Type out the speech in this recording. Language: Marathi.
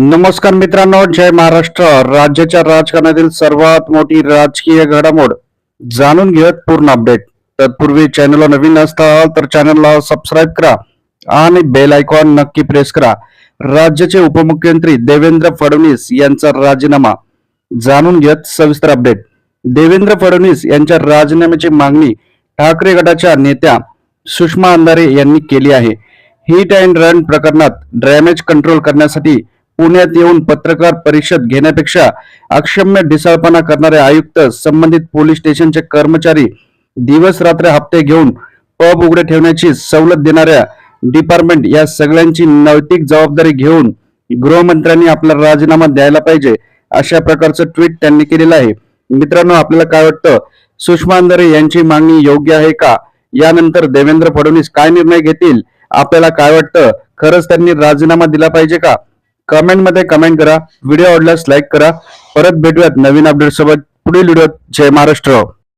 नमस्कार मित्रांनो जय महाराष्ट्र. राज्याच्या राजकारणातील सर्वात मोठी राजकीय घडामोड जाणून घेत पूर्ण अपडेट. तत्पूर्वी चॅनलला नवीन असताल तर चॅनलला सबस्क्राईब करा आणि बेल आयकॉन नक्की प्रेस करा. राज्याचे उपमुख्यमंत्री देवेंद्र फडणवीस यांचा राजीनामा जाणून घेत सविस्तर अपडेट देवेंद्र फडणवीस यांच्या राजीनाम्याची मागणी ठाकरे गटाच्या नेत्या सुषमा अंधारे यांनी केली आहे. हिट अँड रन प्रकरणात ड्रॅमेज कंट्रोल करण्यासाठी पुण्यात येऊन पत्रकार परिषद घेण्यापेक्षा अक्षम्य ढिसाळपणा करणारे आयुक्त संबंधित पोलीस स्टेशनचे कर्मचारी दिवस रात्र हप्ते घेऊन पब उघडे ठेवण्याची सवलत देणाऱ्या डिपार्टमेंट या सगळ्यांची नैतिक जबाबदारी घेऊन गृहमंत्र्यांनी आपला राजीनामा द्यायला पाहिजे अशा प्रकारचं ट्विट त्यांनी केलेलं आहे. मित्रांनो आपल्याला काय वाटतं? सुषमा अंधारे यांची मागणी योग्य आहे का? यानंतर देवेंद्र फडणवीस काय निर्णय घेतील? आपल्याला काय वाटतं? खरंच त्यांनी राजीनामा दिला पाहिजे का? कमेंटमध्ये कमेंट करा. व्हिडिओ आवडल्यास लाईक करा. परत भेटूयात नवीन अपडेट सोबत. पुढील व्हिडिओ जय महाराष्ट्र.